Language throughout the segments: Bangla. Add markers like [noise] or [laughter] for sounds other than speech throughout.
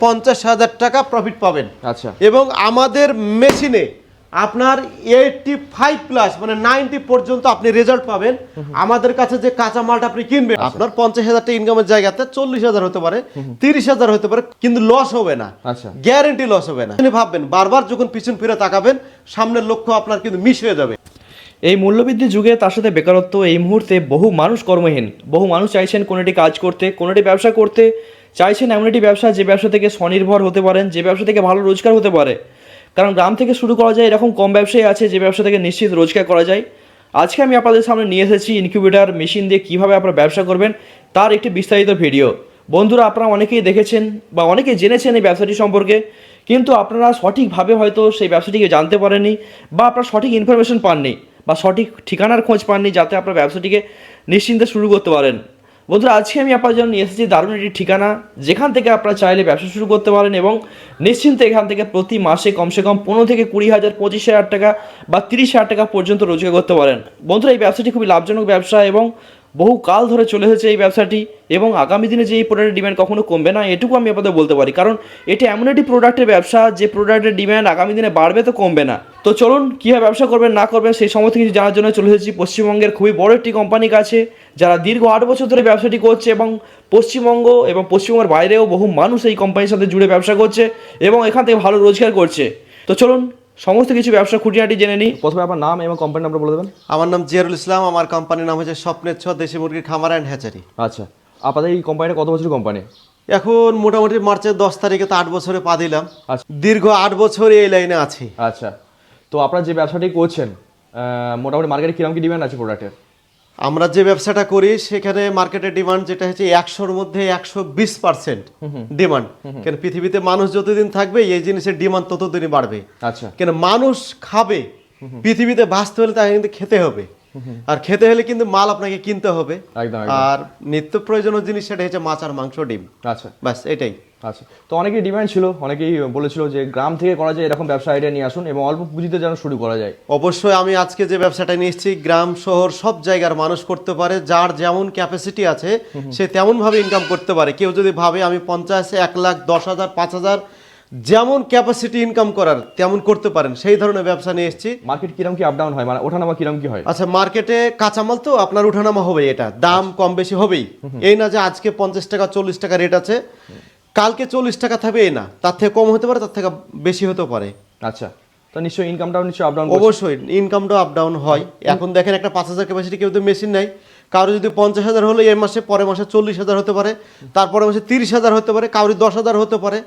পঞ্চাশ হাজার টাকা প্রফিট পাবেন। আচ্ছা। এবং আমাদের মেশিনে আপনার এইটটি ফাইভ প্লাস মানে নাইনটি পর্যন্ত আপনি রেজাল্ট পাবেন। আমাদের কাছে যে কাঁচা মালটা আপনি কিনবেন আপনার পঞ্চাশ হাজার টাকা ইনকামের জায়গাতে চল্লিশ হাজার হতে পারে তিরিশ হাজার হতে পারে কিন্তু লস হবে না। আচ্ছা। গ্যারেন্টি লস হবে না। আপনি ভাববেন বারবার যখন পিছন ফিরে তাকাবেন সামনের লক্ষ্য আপনার কিন্তু মিস হয়ে যাবে। এই মূল্যবৃদ্ধি যুগে তার সাথে বেকারত্ব এই মুহূর্তে বহু মানুষ কর্মহীন। বহু মানুষ চাইছেন কোনোটি কাজ করতে কোনোটি ব্যবসা করতে চাইছেন এমন একটি ব্যবসা যে ব্যবসা থেকে স্বনির্ভর হতে পারেন, যে ব্যবসা থেকে ভালো রোজগার হতে পারে। কারণ গ্রাম থেকে শুরু করা যায় এরকম কম ব্যবসায়ী আছে যে ব্যবসা থেকে নিশ্চিত রোজগার করা যায়। আজকে আমি আপনাদের সামনে নিয়ে এসেছি ইনকিউবেটার মেশিন দিয়ে কীভাবে আপনারা ব্যবসা করবেন, তার একটি বিস্তারিত ভিডিও বন্ধুরা, আপনারা অনেকেই দেখেছেন বা অনেকেই জেনেছেন এই ব্যবসাটি সম্পর্কে, কিন্তু আপনারা সঠিকভাবে হয়তো সেই ব্যবসাটিকে জানতে পারেননি বা আপনারা সঠিক ইনফরমেশন পাননি বা সঠিক ঠিকানার খোঁজ পাননি যাতে আপনার ব্যবসাটিকে নিশ্চিন্তে শুরু করতে পারেন। বন্ধুরা, আজকে আমি আপনার জন্য নিয়ে এসেছি দারুণ একটি ঠিকানা, যেখান থেকে আপনারা চাইলে ব্যবসা শুরু করতে পারেন এবং নিশ্চিন্তে এখান থেকে প্রতি মাসে কমসে কম পনেরো থেকে কুড়ি হাজার, পঁচিশ হাজার টাকা বা তিরিশ হাজার টাকা পর্যন্ত রোজগার করতে পারেন। বন্ধুরা, এই ব্যবসাটি খুবই লাভজনক ব্যবসা এবং বহু কাল ধরে চলে এসেছে এই ব্যবসাটি এবং আগামী দিনে যে এই প্রোডাক্টের ডিম্যান্ড কখনো কমবে না, এটুকু আমি আপনাদের বলতে পারি। কারণ এটি এমন একটি প্রোডাক্টের ব্যবসা, যে প্রোডাক্টের ডিম্যান্ড আগামী দিনে বাড়বে তো কমবে না। তো চলুন কীভাবে ব্যবসা করবেন না করবেন সেই সমস্ত কিছু জানার জন্য চলে এসেছি। পশ্চিমবঙ্গের খুবই বড় একটি কোম্পানির কাছে যারা দীর্ঘ আট বছর ধরে ব্যবসাটি করছে এবং পশ্চিমবঙ্গ এবং পশ্চিমবঙ্গের বাইরেও বহু মানুষ এই কোম্পানির সাথে জুড়ে ব্যবসা করছে এবং এখান থেকে ভালো রোজগার করছে। তো চলুন সমস্ত কিছু ব্যবসা খুঁটিনাটি জেনে নিই। প্রথমে আপনার নাম এবং কোম্পানি নামটা বলে দেবেন। আমার নাম জিয়ারুল ইসলাম আমার কোম্পানির নাম হচ্ছে স্বপ্নের ছ দেশি মুরগির খামার অ্যান্ড হ্যাচারি আচ্ছা আপনাদের এই কোম্পানিটা কত বছর কোম্পানি এখন মোটামুটি মার্চের দশ তারিখে তো আট বছরে পা দিলাম। আচ্ছা। দীর্ঘ আট বছর এই লাইনে আছি। আচ্ছা। তো আপনারা যে ব্যবসাটি করছেন মোটামুটি মার্কেটে কীরকম কি ডিমান্ড আছে প্রোডাক্টের আমরা যে ব্যবসাটা করি সেখানে মার্কেটের ডিমান্ড যেটা হচ্ছে একশোর মধ্যে একশো বিশ পার্সেন্ট ডিমান্ড কেন পৃথিবীতে মানুষ যতদিন থাকবে এই জিনিসের ডিমান্ড ততদিনই বাড়বে। আচ্ছা। কেন মানুষ খাবে পৃথিবীতে বাঁচতে হলে তাকে কিন্তু খেতে হবে। আর খেতে হলে কিন্তু মাল আপনাকে কিনতে হবে। আর নিত্য প্রয়োজনীয় জিনিস সেটা হচ্ছে মাছ আর মাংস ডিম। আচ্ছা। ব্যাস এটাই। আচ্ছা তো অনেকেই ডিমান্ড ছিল অনেকেই বলেছিল যে গ্রাম থেকে করা যায় এরকম ব্যবসা আইডিয়া নিয়ে আসুন এবং অল্প পুঁজিতে যেন শুরু করা যায়। অবশ্যই আমি আজকে যে ব্যবসাটা নিয়ে এসেছি গ্রাম শহর সব জায়গার মানুষ করতে পারে যার যেমন ক্যাপাসিটি আছে সে তেমনভাবে ইনকাম করতে পারে। কেউ যদি ভাবে আমি পঞ্চাশ এক লাখ দশ হাজার পাঁচ হাজার যেমন ক্যাপাসিটি ইনকাম করার তেমন করতে পারেন সেই ধরনের ব্যবসা নিয়ে এসেছি। মার্কেট কিরম কি আপ ডাউন হয়? মানে ওঠানামা কিরম কি হয়? আচ্ছা মার্কেটে কাঁচামাল তো আপনার উঠানামা হবে এটা। দাম কম বেশি হবেই। এই না যে আজকে পঞ্চাশ টাকা চল্লিশ টাকা রেট আছে। কালকে চল্লিশ টাকা থাকবে না তার থেকে কম হতে পারে তার থেকে বেশি হতে পারে। আচ্ছা তো নিশ্চয়ই ইনকামটাও নিশ্চয়ই আপ ডাউন অবশ্যই ইনকামটাও আপ ডাউন হয়। এখন দেখেন একটা পাঁচ হাজার ক্যাপাসিটি কেউ তো মেশিন নাই কারও যদি পঞ্চাশ হাজার হলে এই মাসে পরের মাসে চল্লিশ হাজার হতে পারে তারপরে মাসে তিরিশ হাজার হতে পারে কারোর দশ হাজার হতে পারে।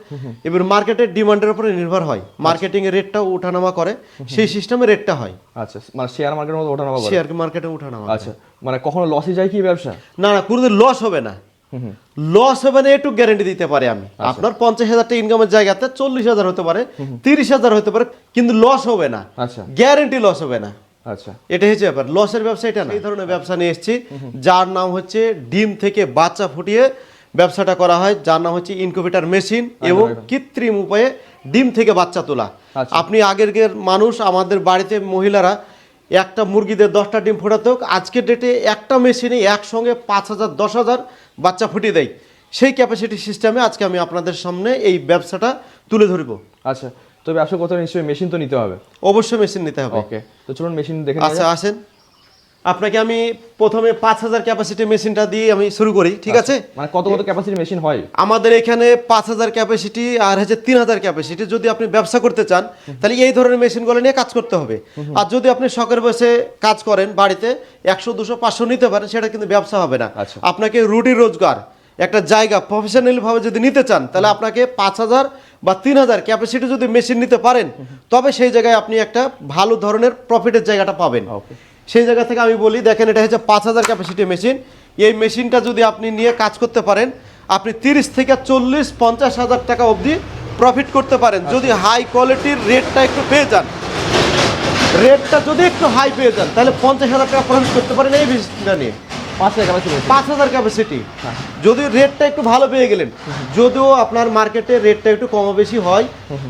এবার মার্কেটের ডিমান্ডের উপরে নির্ভর হয়। মার্কেটিং এর রেটটাও উঠানামা করে সেই সিস্টেমে রেটটা হয়। আচ্ছা মানে শেয়ার মার্কেটের মতো ওঠানামা শেয়ার মার্কেটে উঠানামা করে। আচ্ছা মানে কখনো লসে যায় কি ব্যবসা? না না কোনোদিন লস হবে না। লস হবে না একটু গ্যারেন্টি দিতে পারে আমি। আপনার পঞ্চাশ হাজার টাকা ইনকামের জায়গাতে চল্লিশ হাজার হতে পারে তিরিশ হাজার হতে পারে কিন্তু লস হবে না। আচ্ছা। গ্যারেন্টি লস হবে না। আচ্ছা। এটা হচ্ছে ব্যাপার। লসের ব্যবসা এটা না। এই ধরনের ব্যবসা নিয়ে এসেছি যার নাম হচ্ছে ডিম থেকে বাচ্চা ফুটিয়ে ব্যবসাটা করা হয় যার নাম হচ্ছে ইনকিউবেটর মেশিন এবং কৃত্রিম উপায়ে ডিম থেকে বাচ্চা তোলা। আচ্ছা। আপনি আগের মানুষ আমাদের বাড়িতে মহিলারা একটা মুরগিদের দশটা ডিম ফোটাতে হোক আজকের ডেটে একটা মেশিনে একসঙ্গে পাঁচ হাজার দশ হাজার বাচ্চা ফুটিয়ে দেয়। সেই ক্যাপাসিটি সিস্টেমে আজকে আমি আপনাদের সামনে এই ব্যবসাটা তুলে ধরব। আচ্ছা তবে ব্যবসা কথা নিশ্চয়ই মেশিন তো নিতে হবে। অবশ্যই মেশিন নিতে হবে। ওকে তো চলুন মেশিন দেখে আচ্ছা আসেন। আপনাকে আমি প্রথমে পাঁচ হাজার ক্যাপাসিটি মেশিনটা দিয়ে আমি শুরু করি ঠিক আছে? মানে কত কত ক্যাপাসিটি মেশিন হয়? আমাদের এখানে পাঁচ হাজার ক্যাপাসিটি আর হচ্ছে তিন হাজার ক্যাপাসিটি যদি আপনি ব্যবসা করতে চান তাহলে এই ধরনের মেশিনগুলো নিয়ে কাজ করতে হবে। আর যদি আপনি শখের বসে কাজ করেন বাড়িতে একশো দুশো পাঁচশো নিতে পারেন সেটা কিন্তু ব্যবসা হবে না। আচ্ছা। আপনাকে রুটি রোজগার একটা জায়গা প্রফেশনাল ভাবে যদি নিতে চান তাহলে আপনাকে পাঁচ হাজার বা তিন হাজার ক্যাপাসিটি যদি মেশিন নিতে পারেন তবে সেই জায়গায় আপনি একটা ভালো ধরনের প্রফিটের জায়গাটা পাবেন। সেই জায়গা থেকে আমি বলি দেখেন এটা হচ্ছে পাঁচ হাজার ক্যাপাসিটি মেশিন এই মেশিনটা যদি আপনি নিয়ে কাজ করতে পারেন আপনি তিরিশ থেকে চল্লিশ পঞ্চাশ হাজার টাকা অবধি প্রফিট করতে পারেন। যদি হাই কোয়ালিটির রেটটা একটু পেয়ে যান। রেটটা যদি একটু হাই পেয়ে যান তাহলে পঞ্চাশ হাজার টাকা প্রফিট করতে পারেন এই মেশিনটা নিয়ে। পাঁচ হাজার ক্যাপাসিটি পাঁচ হাজার ক্যাপাসিটি যদি রেটটা একটু ভালো পেয়ে গেলেন যদিও আপনার মার্কেটে রেটটা একটু কম বেশি হয়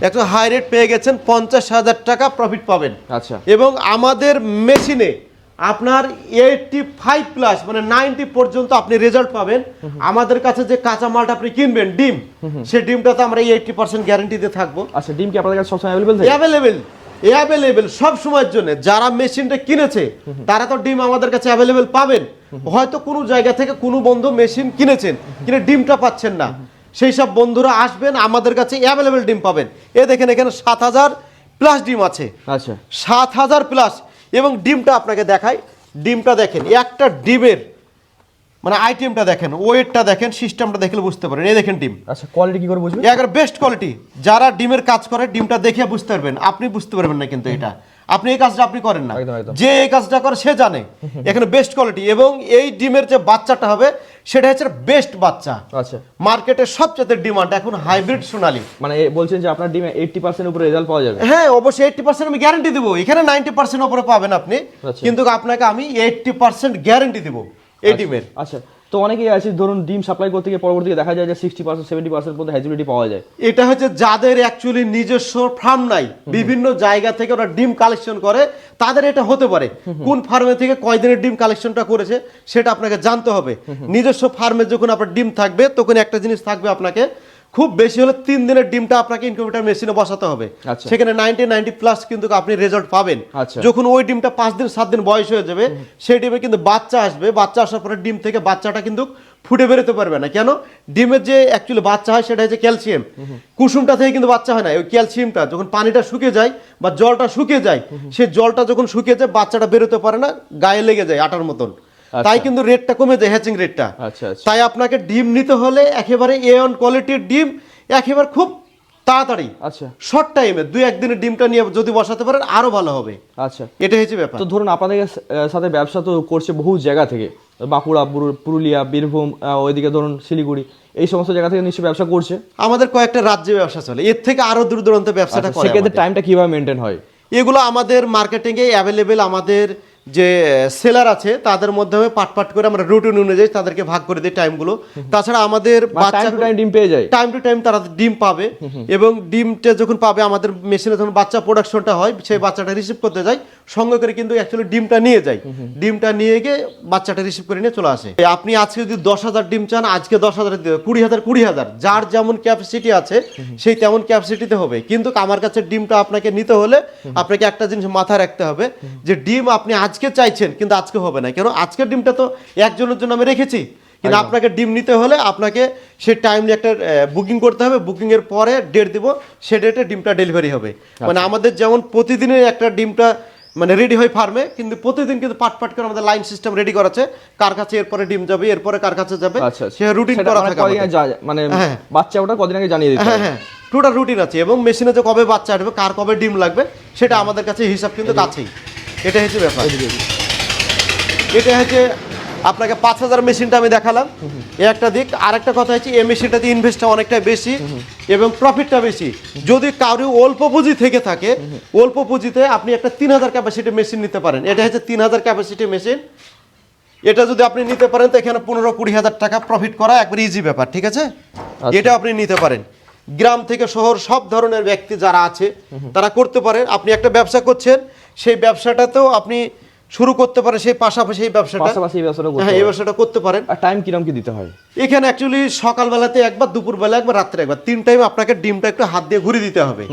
একটু হাই রেট পেয়ে গেছেন পঞ্চাশ হাজার টাকা প্রফিট পাবেন। আচ্ছা। এবং আমাদের মেশিনে আপনার এইটটি ফাইভ প্লাস মানে নাইনটি পর্যন্ত আপনি রেজাল্ট পাবেন। আমাদের কাছে যে কাঁচা মালটা আপনি কিনবেন ডিম সেই ডিমটাতে আমরা এইটটি পার্সেন্ট গ্যারান্টিতে থাকব। আচ্ছা ডিম কি আপনাদের কাছে সবসময় অ্যাভেলেবেল অ্যাভেলেবেল অ্যাভেলেবেল সব সময়ের জন্য। যারা মেশিনটা কিনেছে তারা তো ডিম আমাদের কাছে অ্যাভেলেবেল পাবেন। হয়তো কোনো জায়গা থেকে কোনো বন্ধু মেশিন কিনেছেন কিনে ডিমটা পাচ্ছেন না। সেই সব বন্ধুরা আসবেন আমাদের কাছে অ্যাভেলেবেল ডিম পাবেন। এ দেখেন এখানে সাত হাজার প্লাস ডিম আছে। আচ্ছা। সাত হাজার প্লাস এবং ডিমটা আপনাকে দেখাই। ডিমটা দেখেন একটা ডিমের মানে আইটেমটা দেখেন ওয়েটটা দেখেন সিস্টেমটা দেখলে বুঝতে পারেন। এই দেখেন ডিম। আচ্ছা কোয়ালিটি কি করে বুঝবে একবার বেস্ট কোয়ালিটি যারা ডিমের কাজ করে ডিমটা দেখে বুঝতে পারবেন। আপনি বুঝতে পারবেন না কিন্তু এটা। আপনি এই কাজটা আপনি করেন না। যে এই কাজটা করে সে জানে। এখানে বেস্ট কোয়ালিটি এবং এই ডিমের যে বাচ্চাটা হবে সেটা হচ্ছে বেস্ট বাচ্চা। আচ্ছা। মার্কেটে সবচেয়ে ডিমান্ড এখন হাইব্রিড সোনালি। মানে বলছেন যে আপনার ডিমে এইটটি পার্সেন্ট উপরে রেজাল্ট পাওয়া যাবে। হ্যাঁ অবশ্যই এইটটি পার্সেন্ট আমি গ্যারান্টি দেবো। এখানে নাইনটি পার্সেন্ট উপরে পাবেন আপনি। আচ্ছা। কিন্তু আপনাকে আমি এইটটি পার্সেন্ট গ্যারান্টি দেবো। এই ডিমের আচ্ছা তো অনেকেই আছে ধরুন ডিম সাপ্লাই করতে গিয়ে পরবর্তীতে দেখা যায় যে সিক্সটি পার্সেন্ট সেভেন্টি পার্সেন্ট পর্যন্ত হ্যাজিবিলিটি পাওয়া যায়। এটা হচ্ছে যাদের অ্যাকচুয়ালি নিজস্ব ফার্ম নাই বিভিন্ন জায়গা থেকে ওরা ডিম কালেকশন করে তাদের এটা হতে পারে। কোন ফার্মে থেকে কয়দিনের ডিম কালেকশনটা করেছে সেটা আপনাকে জানতে হবে। নিজস্ব ফার্মে যখন আপনার ডিম থাকবে তখন একটা জিনিস থাকবে আপনাকে খুব বেশি হলে তিন দিনের ডিমটা আপনাকে ইনকিউবেটর মেশিনে বসাতে হবে। আচ্ছা। সেখানে নাইনটি নাইনটি প্লাস কিন্তু আপনি রেজাল্ট পাবেন। আচ্ছা। যখন ওই ডিমটা পাঁচ দিন সাত দিন বয়স হয়ে যাবে সেই ডিমে কিন্তু বাচ্চা আসবে। বাচ্চা আসার পরে ডিম থেকে বাচ্চাটা কিন্তু ফুটে বেরোতে পারবে না। কেন? ডিমের যে অ্যাকচুয়ালি বাচ্চা হয় সেটা হচ্ছে ক্যালসিয়াম কুসুমটা থেকে কিন্তু বাচ্চা হয় না। ওই ক্যালসিয়ামটা যখন পানিটা শুকিয়ে যায় বা জলটা শুকিয়ে যায় সেই জলটা যখন শুকিয়ে যায় বাচ্চাটা বেরোতে পারে না গায়ে লেগে যায় আটার মতন। তাই কিন্তু রেটটা কমে যায় হ্যাচিং রেটটা আচ্ছা আচ্ছা। তাই আপনাকে ডিম নিতে হলে একেবারে এ অন কোয়ালিটির ডিম একেবারে খুব তাড়াতাড়ি আচ্ছা। শর্ট টাইমে দুই একদিনের ডিমটা নিয়ে যদি বসাতে পারেন আরও ভালো হবে। আচ্ছা। এটা হচ্ছে ব্যাপার। তো ধরুন আপনাদের সাথে ব্যবসা তো করছে বহু জায়গা থেকে। বাঁকুড়া পুরুলিয়া বীরভূম ওইদিকে ধরুন শিলিগুড়ি এই সমস্ত জায়গা থেকে নিশ্চয়ই ব্যবসা করছে। আমাদের কয়েকটা রাজ্যে ব্যবসা চলে। এর থেকে আরও দূর দূরান্তে ব্যবসাটা আচ্ছা, করে সেক্ষেত্রে টাইমটা কীভাবে মেনটেন হয়? এগুলো আমাদের মার্কেটিংয়ে অ্যাভেলেবেল আমাদের যে সেলার আছে তাদের মাধ্যমে পাট পাট করে আমরা রুটিন অনুযায়ী তাদেরকে ভাগ করে দিই টাইমগুলো তাছাড়া আমাদের বাচ্চা টু টাইম ডিম পেয়ে যায়। টাইম টু টাইম তারা ডিম পাবে। এবং ডিমটা যখন পাবে আমাদের মেশিনে যখন বাচ্চা প্রোডাকশনটা হয় সেই বাচ্চাটা রিসিভ করতে যায়। সঙ্গে করে কিন্তু অ্যাকচুয়ালি ডিমটা নিয়ে যায়। ডিমটা নিয়ে গিয়ে বাচ্চাটা রিসিভ করে নিয়ে চলে আসে। আপনি আজকে যদি দশ হাজার ডিম চান আজকে দশ হাজার দিতে। কুড়ি হাজার কুড়ি হাজার যার যেমন ক্যাপাসিটি আছে সেই তেমন ক্যাপাসিটিতে হবে। কিন্তু আমার কাছে ডিমটা আপনাকে নিতে হলে আপনাকে একটা জিনিস মাথায় রাখতে হবে যে ডিম আপনি আজকে চাইছেন কিন্তু আজকে হবে না। কেন? আজকের ডিমটা তো একজনের জন্য আমি রেখেছি। কিন্তু আপনাকে ডিম নিতে হলে আপনাকে সেই টাইমলি একটা বুকিং করতে হবে। বুকিং এর পরে ডেট দিব সে ডেটে ডিমটা ডেলিভারি হবে। মানে আমাদের যেমন প্রতিদিনের একটা ডিমটা মানে রেডি হয় ফার্মে কিন্তু প্রতিদিন কিন্তু পাট পাট করে আমাদের লাইন সিস্টেম রেডি করা আছে কার কাছে এরপরে ডিম যাবে এরপরে কার কাছে যাবে আচ্ছা আচ্ছা। সে রুটিন করা মানে থাকে। মানে হ্যাঁ। বাচ্চা ওটা কদিন আগে জানিয়ে দিতে হ্যাঁ হবে। হ্যাঁ। টোটাল রুটিন আছে এবং মেশিনে যে কবে বাচ্চা আসবে কার কবে ডিম লাগবে সেটা আমাদের কাছে হিসাব কিন্তু আছেই এটা হচ্ছে ব্যাপার। এটা হচ্ছে আপনাকে পাঁচ হাজার মেশিনটা আমি দেখালাম। এ একটা দিক। আর একটা কথা হচ্ছে এই মেশিনটাতে ইনভেস্টটা অনেকটা বেশি এবং প্রফিটটা বেশি। যদি কারও অল্প পুঁজি থেকে থাকে অল্প পুঁজিতে আপনি একটা তিন হাজার ক্যাপাসিটি মেশিন নিতে পারেন। এটা হচ্ছে তিন হাজার ক্যাপাসিটি মেশিন এটা যদি আপনি নিতে পারেন তো এখানে পনেরো কুড়ি হাজার টাকা প্রফিট করা একবার ইজি ব্যাপার ঠিক আছে? এটা আপনি নিতে পারেন। গ্রাম থেকে শহর সব ধরনের ব্যক্তি যারা আছে তারা করতে পারেন। আপনি একটা ব্যবসা করছেন সেই ব্যবসাটাতেও আপনি শুরু করতে পারেন সেই পাশাপাশি এই ব্যবসাটা। পাশাপাশি এই ব্যবসাটা করতে হ্যাঁ এই ব্যবসাটা করতে পারেন। আর টাইম কিরম কি দিতে হয়? এখানে অ্যাকচুয়ালি সকালবেলাতে একবার দুপুরবেলা একবার রাত্রে একবার। তিন টাইম আপনাকে ডিমটা একটু হাত দিয়ে ঘুরিয়ে দিতে হবে।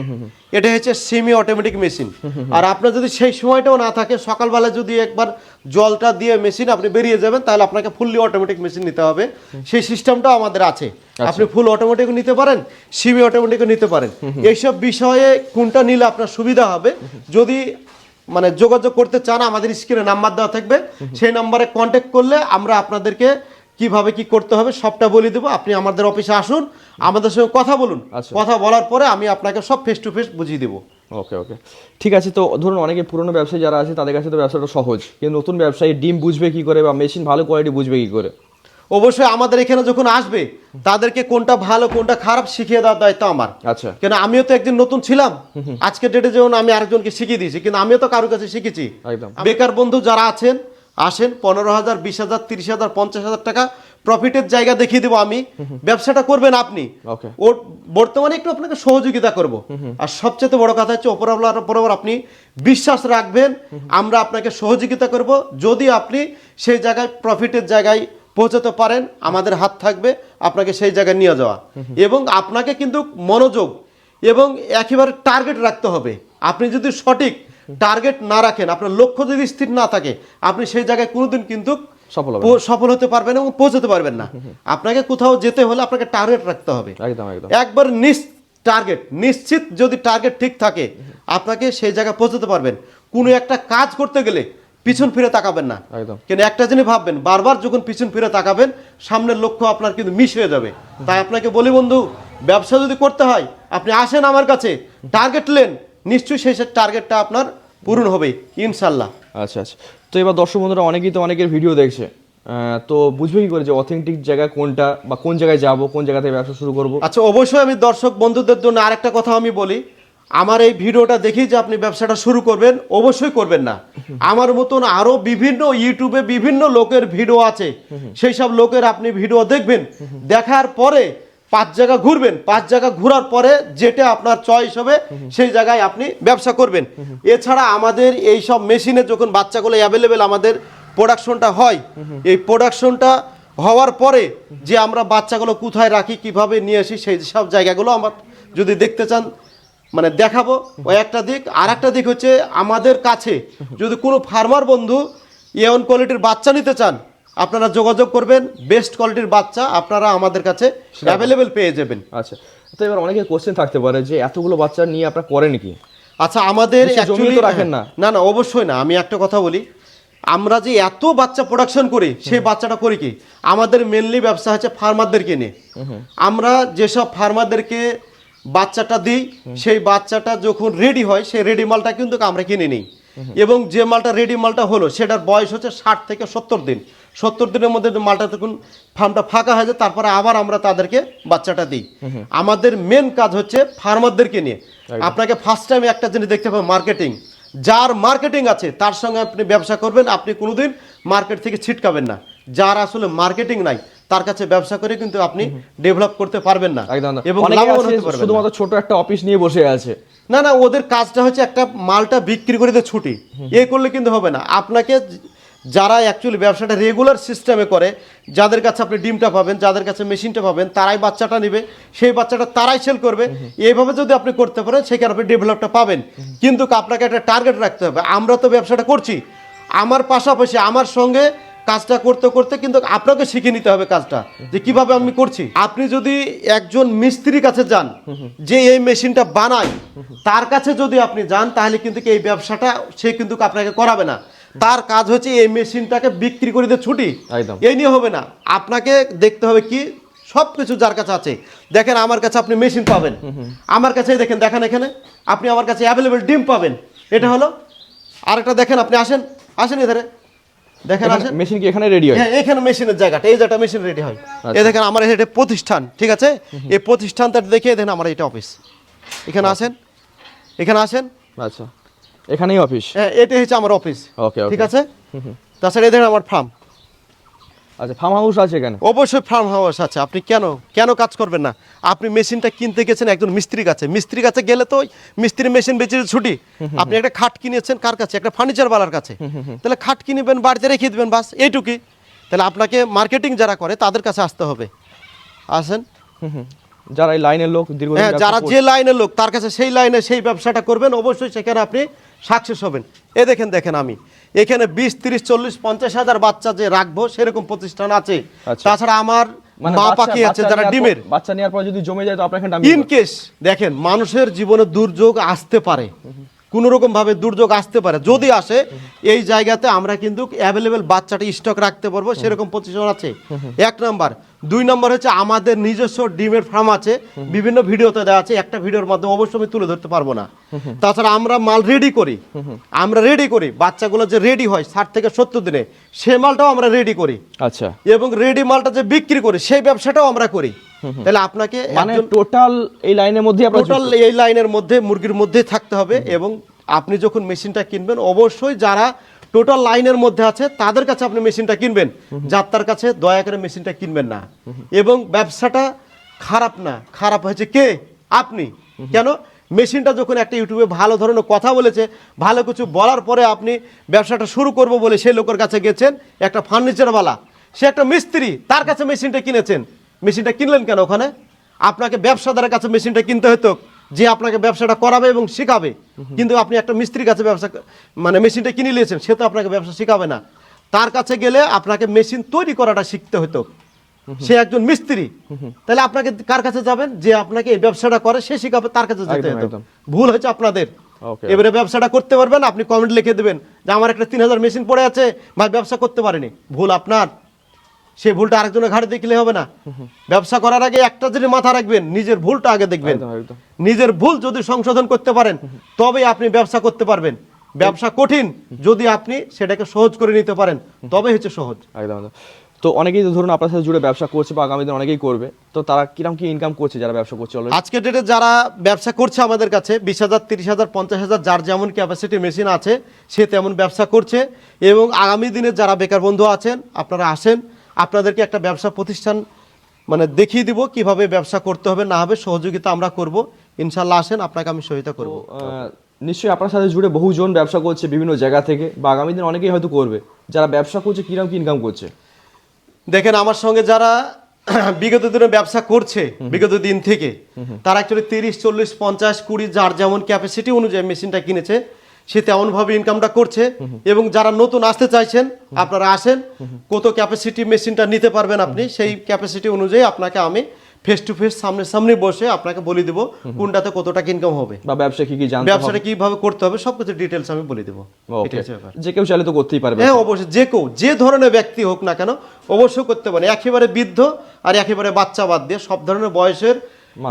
এটা হচ্ছে সেমি অটোমেটিক মেশিন আর আপনার যদি সেই সময়টাও না থাকে সকালবেলা যদি একবার জলটা দিয়ে মেশিন আপনি বেরিয়ে যাবেন তাহলে আপনাকে ফুললি অটোমেটিক মেশিন নিতে হবে। সেই সিস্টেমটাও আমাদের আছে। আপনি ফুল অটোমেটিক নিতে পারেন সেমি অটোমেটিকও নিতে পারেন। এইসব বিষয়ে কোনটা নিলে আপনার সুবিধা হবে যদি মানে যোগাযোগ করতে চান আমাদের স্ক্রিনে নাম্বার দেওয়া থাকবে। সেই নাম্বারে কন্ট্যাক্ট করলে আমরা আপনাদেরকে কীভাবে কি করতে হবে সবটা বলে দেবো। আপনি আমাদের অফিসে আসুন আমাদের সঙ্গে কথা বলুন। আচ্ছা। কথা বলার পরে আমি আপনাকে সব ফেস টু ফেস বুঝিয়ে দেবো। ওকে ওকে। ঠিক আছে তো ধরুন অনেকে পুরনো ব্যবসায়ী যারা আছে তাদের কাছে তো ব্যবসাটা সহজ। কিন্তু নতুন ব্যবসায়ী ডিম বুঝবে কি করে বা মেশিন ভালো কোয়ালিটি বুঝবে কি করে? অবশ্যই আমাদের এখানে যখন আসবে তাদেরকে কোনটা ভালো কোনটা খারাপ শিখিয়ে দেওয়ার দায়িত্ব আমার। আচ্ছা। কেন আমিও তো একদিন নতুন ছিলাম। আজকের ডেটে যেমন আমি আরেকজনকে শিখিয়ে দিয়েছি কিন্তু আমিও তো কারোর কাছে শিখেছি। বেকার বন্ধু যারা আছেন আসেন পনেরো হাজার বিশ হাজার তিরিশ হাজার পঞ্চাশ হাজার টাকা প্রফিটের জায়গা দেখিয়ে দেবো আমি। ব্যবসাটা করবেন আপনি। ওর বর্তমানে একটু আপনাকে সহযোগিতা করব। আর সবচেয়ে বড় কথা হচ্ছে অপরাবলার পরবার আপনি বিশ্বাস রাখবেন আমরা আপনাকে সহযোগিতা করব। যদি আপনি সেই জায়গায় প্রফিটের জায়গায় পৌঁছাতে পারেন আমাদের হাত থাকবে আপনাকে সেই জায়গায় নিয়ে যাওয়া। এবং আপনাকে কিন্তু মনোযোগ এবং একেবারে টার্গেট রাখতে হবে। আপনি যদি সঠিক টার্গেট না রাখেন আপনার লক্ষ্য যদি স্থির না থাকে আপনি সেই জায়গায় কোনোদিন কিন্তু সফল সফল হতে পারবেন এবং পৌঁছতে পারবেন না। আপনাকে কোথাও যেতে হলে আপনাকে টার্গেট রাখতে হবে। একদম একদম। একবার নিস টার্গেট নিশ্চিত যদি টার্গেট ঠিক থাকে আপনাকে সেই জায়গায় পৌঁছতে পারবেন। কোনো একটা কাজ করতে গেলে পিছন ফিরে তাকাবেন না। একদম। কিন্তু একটা জিনিস ভাববেন বারবার যখন পিছন ফিরে তাকাবেন সামনের লক্ষ্য আপনার কিন্তু মিস হয়ে যাবে। তাই আপনাকে বলি বন্ধু ব্যবসা যদি করতে হয় আপনি আসেন আমার কাছে টার্গেট নেন নিশ্চয়ই সেই টার্গেটটা আপনার পূরণ হবে ইনশাল্লাহ। আচ্ছা আচ্ছা। তো এবার দর্শক বন্ধুরা অনেকেই তো অনেকের ভিডিও দেখছে। তো বুঝবে কি করে যে অথেন্টিক জায়গা কোনটা বা কোন জায়গায় যাব কোন জায়গা থেকে ব্যবসা শুরু করব। আচ্ছা অবশ্যই আমি দর্শক বন্ধুদের জন্য আরেকটা কথা আমি বলি। আমার এই ভিডিওটা দেখি যে আপনি ব্যবসাটা শুরু করবেন, অবশ্যই করবেন না। আমার মতন আরও বিভিন্ন ইউটিউবে বিভিন্ন লোকের ভিডিও আছে। সেই সব লোকের আপনি ভিডিও দেখবেন। দেখার পরে পাঁচ জায়গা ঘুরবেন। পাঁচ জায়গা ঘোরার পরে যেটা আপনার চয়েস হবে, সেই জায়গায় আপনি ব্যবসা করবেন। এছাড়া আমাদের এই সব মেশিনে যখন বাচ্চাগুলো অ্যাভেলেবেল আমাদের প্রোডাকশনটা হয়, এই প্রোডাকশনটা হওয়ার পরে যে আমরা বাচ্চাগুলো কোথায় রাখি, কীভাবে নিয়ে আসি, সেই সব জায়গাগুলো আমার যদি দেখতে চান মানে দেখাবো ওই একটা দিক। আর একটা দিক হচ্ছে আমাদের কাছে যদি কোনো ফার্মার বন্ধু এওন কোয়ালিটির বাচ্চা নিতে চান আপনারা যোগাযোগ করবেন বেস্ট কোয়ালিটির বাচ্চা আপনারা আমাদের কাছে অ্যাভেলেবেল পেয়ে যাবেন। আচ্ছা তো এবার অনেকে কোশ্চেন থাকতে পারে যে এতগুলো বাচ্চা নিয়ে আপনারা করেন কি? আচ্ছা আমাদের রাখেন না। না না অবশ্যই না। আমি একটা কথা বলি। আমরা যে এত বাচ্চা প্রোডাকশন করি সেই বাচ্চাটা করি কি? আমাদের মেনলি ব্যবসা হচ্ছে ফার্মারদেরকে নিয়ে। আমরা যেসব ফার্মারদেরকে বাচ্চাটা দিই সেই বাচ্চাটা যখন রেডি হয় সেই রেডি মালটা কিন্তু আমরা কিনে নিই। এবং যে মালটা রেডি মালটা হলো সেটার বয়স হচ্ছে ষাট থেকে সত্তর দিন। সত্তর দিনের মধ্যে মালটা তখন ফার্মটা ফাঁকা হয়ে যায় তারপরে আবার আমরা তাদেরকে বাচ্চাটা দিই। আমাদের মেন কাজ হচ্ছে ফার্মারদেরকে নিয়ে। আপনাকে ফার্স্ট টাইম একটা জিনিস দেখতে পাবেন মার্কেটিং যার মার্কেটিং আছে তার সঙ্গে আপনি ব্যবসা করবেন আপনি কোনোদিন মার্কেট থেকে ছিটকাবেন না। যার আসলে মার্কেটিং নাই তার কাছে ব্যবসা করে কিন্তু আপনি ডেভেলপ করতে পারবেন না। এবং। শুধুমাত্র ছোট একটা অফিস নিয়ে বসে আছে। না না ওদের কাজটা হচ্ছে একটা মালটা বিক্রি করে দিয়ে ছুটি। এ করলে কিন্তু হবে না। আপনাকে যারা অ্যাকচুয়ালি ব্যবসাটা রেগুলার সিস্টেমে করে যাদের কাছে আপনি ডিমটা পাবেন যাদের কাছে মেশিনটা পাবেন তারাই বাচ্চাটা নেবে। সেই বাচ্চাটা তারাই সেল করবে। এইভাবে যদি আপনি করতে পারেন সেখানে আপনি ডেভেলপটা পাবেন। কিন্তু আপনাকে একটা টার্গেট রাখতে হবে। আমরা তো ব্যবসাটা করছি। আমার পাশাপাশি আমার সঙ্গে কাজটা করতে করতে কিন্তু আপনাকে শিখে নিতে হবে কাজটা যে কীভাবে আমি করছি। আপনি যদি একজন মিস্ত্রির কাছে যান যে এই মেশিনটা বানায় তার কাছে যদি আপনি যান তাহলে কিন্তু এই ব্যবসাটা সে কিন্তু আপনাকে করাবে না। তার কাজ হচ্ছে এই মেশিনটাকে বিক্রি করে দিয়ে ছুটি। এই নিয়ে হবে না। আপনাকে দেখতে হবে কি সব কিছু যার কাছে আছে। দেখেন আমার কাছে আপনি মেশিন পাবেন। আমার কাছে দেখেন দেখেন এখানে আপনি আমার কাছে অ্যাভেলেবেল ডিম পাবেন। এটা হলো আরেকটা দেখেন আপনি আসেন। আসেন এধারে। দেখেন আসেন। মেশিন কি এখানে রেডি হয়? হ্যাঁ এখানে মেশিনের জায়গাটা এই জায়গাটা মেশিন রেডি হয়। এই দেখেন আমার এটা প্রতিষ্ঠান ঠিক আছে? এই প্রতিষ্ঠানটা দেখে দেখেন আমার এটা অফিস এখানে আসেন। এখানে আসেন। আচ্ছা। এখানেই অফিস হ্যাঁ এটা হচ্ছে আমার অফিস ওকে ওকে ঠিক আছে? তাছাড়া এই দেখেন আমার ফার্ম আচ্ছা ফার্ম হাউস আছে এখানে অবশ্যই ফার্ম হাউস আছে। আপনি কেন? কেন কাজ করবেন না? আপনি মেশিনটা কিনতে গেছেন একজন মিস্ত্রির কাছে। মিস্ত্রির কাছে গেলে তো মিস্ত্রি মেশিন বেচে ছুটি। আপনি একটা খাট কিনেছেন কার কাছে? একটা ফার্নিচার বালার কাছে। তাহলে খাট কিনবেন বাড়িতে রেখে দেবেন বাস এইটুকুই। তাহলে আপনাকে মার্কেটিং যারা করে তাদের কাছে আসতে হবে। আসেন। যারা এই লাইনের লোক হ্যাঁ যারা যে লাইনের লোক তার কাছে সেই লাইনে সেই ব্যবসাটা করবেন। অবশ্যই সেখানে আপনি সাকসেস হবেন। এ দেখেন দেখেন আমি। এখানে বিশ তিরিশ চল্লিশ পঞ্চাশ হাজার বাচ্চা যে রাখব সেরকম প্রতিষ্ঠান আছে। আচ্ছা। তাছাড়া আমার মানে মা পাখি আছে যারা ডিমের। বাচ্চা নেওয়ার পর যদি জমে যায় তো আপনার ইন কেস দেখেন মানুষের জীবনে দুর্যোগ আসতে পারে। কোন রকম দুর্যোগ আসতে পারে। যদি আসে এই জায়গাতে আমরা কিন্তু অ্যাভেলেবেল বাচ্চাটা স্টক রাখতে পারব। সেরকম পজিশন আছে। এক নাম্বার। দুই নম্বর হচ্ছে আমাদের নিজস্ব ডিমের ফার্ম আছে। বিভিন্ন ভিডিওতে দেওয়া আছে। একটা ভিডিওর মাধ্যমে অবশ্যই আমি তুলে ধরতে পারব না। তাছাড়া আমরা মাল রেডি করি। আমরা রেডি করি। বাচ্চাগুলো যে রেডি হয় ষাট থেকে সত্তর দিনে সে মালটাও আমরা রেডি করি। আচ্ছা। এবং রেডি মালটা যে বিক্রি করি সেই ব্যবসাটাও আমরা করি। তাহলে আপনাকে মানে টোটাল এই লাইনের মধ্যে টোটাল এই লাইনের মধ্যে মুরগির মধ্যে থাকতে হবে এবং আপনি যখন মেশিনটা কিনবেন অবশ্যই যারা টোটাল লাইনের মধ্যে আছে তাদের কাছে আপনি মেশিনটা কিনবেন। যাত্রার কাছে দয়া করে মেশিনটা কিনবেন না। এবং ব্যবসাটা খারাপ না। খারাপ হয়েছে কে? আপনি। কেন? মেশিনটা যখন একটা ইউটিউবে ভালো ধরনের কথা বলেছে ভালো কিছু বলার পরে আপনি ব্যবসাটা শুরু করব বলে সেই লোকের কাছে গেছেন একটা ফার্নিচারওয়ালা সে একটা মিস্ত্রি তার কাছে মেশিনটা কিনেছেন। মেশিনটা কিনলেন কেন ওখানে? আপনাকে ব্যবসাদারের কাছে মেশিনটা কিনতে হতো যে আপনাকে ব্যবসাটা করাবে এবং শেখাবে। কিন্তু আপনি একটা মিস্ত্রির কাছে ব্যবসা মানে মেশিনটা কিনে নিয়েছেন সে তো আপনাকে ব্যবসা শেখাবে না। তার কাছে গেলে আপনাকে মেশিন তৈরি করাটা শিখতে হতো। সে একজন মিস্ত্রি। তাহলে আপনাকে কার কাছে যাবেন? যে আপনাকে এই ব্যবসাটা করে সে শিখাবে তার কাছে যেতে হতো। ভুল হয়েছে আপনাদের। এবারে ব্যবসাটা করতে পারবেন আপনি কমেন্ট লিখে দেবেন যে আমার একটা তিন হাজার মেশিন পড়ে আছে ভাই ব্যবসা করতে পারেনি। ভুল আপনার। সেই ভুলটা আরেকজনের ঘাড়ে দেখলে হবে না। ব্যবসা করার আগে একটা যদি মাথা রাখবেন নিজের ভুলটা আগে দেখবেন। নিজের ভুল যদি সংশোধন করতে পারেন তবে আপনি ব্যবসা করতে পারবেন। ব্যবসা কঠিন যদি আপনি সেটাকে সহজ করে নিতে পারেন তবে হচ্ছে সহজ। একদম। তো অনেকেই ধরুন আপনার সাথে জুড়ে ব্যবসা করছে বা আগামী দিন অনেকেই করবে। তো তারা কীরকম কি ইনকাম করছে যারা ব্যবসা করছে আজকে ডেটে যারা ব্যবসা করছে আমাদের কাছে বিশ হাজার তিরিশ হাজার পঞ্চাশ হাজার যার যেমন ক্যাপাসিটি মেশিন আছে সে তেমন ব্যবসা করছে। এবং আগামী দিনে যারা বেকার বন্ধু আছেন আপনারা আসেন আপনাদেরকে একটা ব্যবসা প্রতিষ্ঠান মানে দেখিয়ে দিব কীভাবে ব্যবসা করতে হবে না হবে সহযোগিতা আমরা করব। ইনশাল্লাহ আসেন আপনাকে আমি সহায়তা করব। নিশ্চয়ই আপনার সাথে জুড়ে বহুজন ব্যবসা করছে বিভিন্ন জায়গা থেকে বা আগামী দিন অনেকেই হয়তো করবে। যারা ব্যবসা করছে কীরকম কি ইনকাম করছে? দেখেন আমার সঙ্গে যারা [clears throat] বিগত দিনে ব্যবসা করছে বিগত দিন থেকে তারা অ্যাকচুয়ালি তিরিশ চল্লিশ পঞ্চাশ কুড়ি যার যেমন ক্যাপাসিটি অনুযায়ী মেশিনটা কিনেছে সে তেমনভাবে ইনকামটা করছে এবং যারা নতুন আসতে চাইছেন আপনারা আসেন। কত ক্যাপাসিটি মেশিনটা নিতে পারবেন আপনি সেই ক্যাপাসিটি অনুযায়ী আপনাকে আমি ফেস টু ফেস সামনে সামনে বসে আপনাকে বলে দেবো কোনটাতে কত টাকা ইনকাম হবে। বা ব্যবসা কি কি জানতে হবে। ব্যবসাটা কীভাবে করতে হবে সবকিছু ডিটেলস আমি বলে দেবো। যে কেউ চাইলে তো করতেই পারবে। হ্যাঁ অবশ্যই। যে কেউ যে ধরনের ব্যক্তি হোক না কেন অবশ্যই করতে পারে একেবারে বৃদ্ধ আর একেবারে বাচ্চা বাদ দিয়ে সব ধরনের বয়সের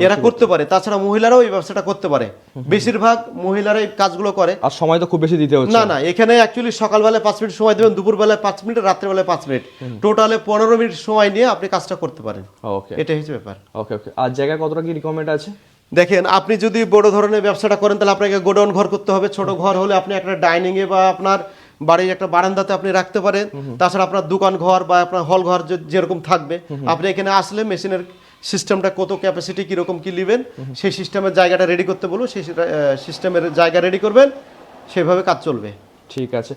এরা করতে পারে। তাছাড়া মহিলারাও এই ব্যবসাটা করতে পারে। বেশিরভাগ মহিলারা এই কাজগুলো করে। আর সময় তো খুব বেশি দিতে হচ্ছে। না না এখানে অ্যাকচুয়ালি সকালবেলায় পাঁচ মিনিট সময় দেবেন দুপুরবেলায় পাঁচ মিনিট রাত্রেবেলায় পাঁচ মিনিট। টোটালে পনেরো মিনিট সময় নিয়ে আপনি কাজটা করতে পারেন। ওকে এটাই হচ্ছে ব্যাপার। ওকে ওকে আর জায়গায় কতটা কি রিকমেন্ড আছে? দেখেন আপনি যদি বড় ধরনের ব্যবসাটা করেন তাহলে আপনাকে গোডাউন ঘর করতে হবে। ছোট ঘর হলে আপনি একটা ডাইনিং এ বা আপনার বাড়ির একটা বারান্দাতে আপনি রাখতে পারেন। তাছাড়া আপনার দোকান ঘর বা আপনার হল ঘর যেরকম থাকবে। আপনি এখানে আসলে মেশিনের সিস্টেমটা কত ক্যাপাসিটি কীরকম কী নেবেন সেই সিস্টেমের জায়গাটা রেডি করতে বলব সেই সিস্টেমের জায়গা রেডি করবেন সেভাবে কাজ চলবে। ঠিক আছে।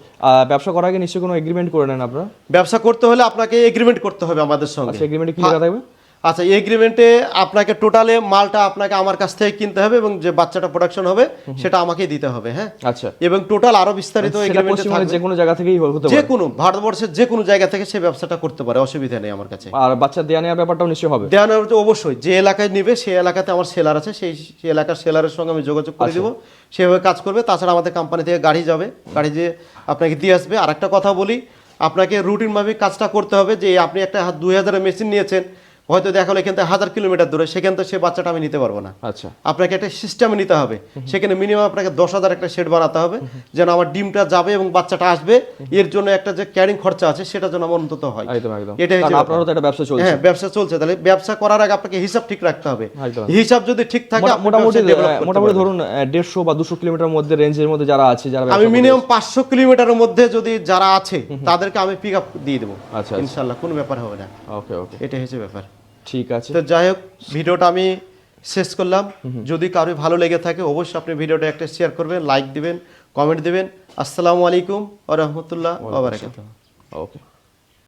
ব্যবসা করার আগে নিশ্চয়ই কোনো এগ্রিমেন্ট করে নেন আপনারা? ব্যবসা করতে হলে আপনাকে এগ্রিমেন্ট করতে হবে আমাদের সঙ্গে। এগ্রিমেন্ট এগ্রিমেন্টে কি লেখা থাকবে? আচ্ছা এগ্রিমেন্টে আপনাকে টোটালে মালটা আপনাকে আমার কাছ থেকে কিনতে হবে এবং যে বাচ্চাটা প্রোডাকশন হবে সেটা আমাকেই দিতে হবে হ্যাঁ? আচ্ছা। এবং টোটাল আরও বিস্তারিত এগ্রিমেন্টে থাকবে। যে কোনো জায়গা থেকেই হতে যে কোনো ভারতবর্ষের যে কোনো জায়গা থেকে সে ব্যবসাটা করতে পারে অসুবিধা নেই আমার কাছে। আর বাচ্চা দেয়া নেওয়ার ব্যাপারটাও নিশ্চয়ই হবে? দেওয়ার তো অবশ্যই যে এলাকায় নিবে সেই এলাকাতে আমার সেলার আছে সেই সেই এলাকার সেলারের সঙ্গে আমি যোগাযোগ করে দিব সেভাবে কাজ করবে তাছাড়া আমাদের কোম্পানি থেকে গাড়ি যাবে গাড়ি যে আপনাকে দিয়ে আসবে। আর একটা কথা বলি আপনাকে রুটিনভাবে কাজটা করতে হবে যে আপনি একটা দুই হাজারের মেশিন নিয়েছেন হয়তো দেখা হলো এখান থেকে হাজার কিলোমিটার দূরে সেখান থেকে সে বাচ্চাটা আমি নিতে পারব না। আচ্ছা। আপনাকে একটা সিস্টেমে নিতে হবে। সেখানে মিনিমাম আপনাকে দশ হাজার একটা শেড বানাতে হবে যেন আমার ডিমটা যাবে এবং বাচ্চাটা আসবে। এর জন্য একটা যে ক্যারিং খরচা আছে সেটা যেন আমার অন্তত হয়। কারণ আপনারও তো একটা ব্যবসা চলছে। হ্যাঁ ব্যবসা চলছে। তাহলে ব্যবসা করার আগে আপনাকে হিসাব ঠিক রাখতে হবে। হিসাব যদি ঠিক থাকে মোটামুটি মোটামুটি ধরুন দেড়শো বা দুশো কিলোমিটার মধ্যে রেঞ্জের মধ্যে যারা আছে যারা আমি মিনিমাম পাঁচশো কিলোমিটারের মধ্যে যদি যারা আছে তাদেরকে আমি পিক আপ দিয়ে দেবো। আচ্ছা। ইনশাল্লাহ কোনো ব্যাপার হবে না। ওকে ওকে। এটাই হচ্ছে ব্যাপার। ঠিক আছে। তো যাই হোক ভিডিওটা আমি শেষ করলাম। যদি কারও ভালো লেগে থাকে অবশ্যই আপনি ভিডিওটা একটা শেয়ার করবেন লাইক দিবেন কমেন্ট দিবেন। আসসালামু আলাইকুম আ রহমতুল্লাহ। ওকে।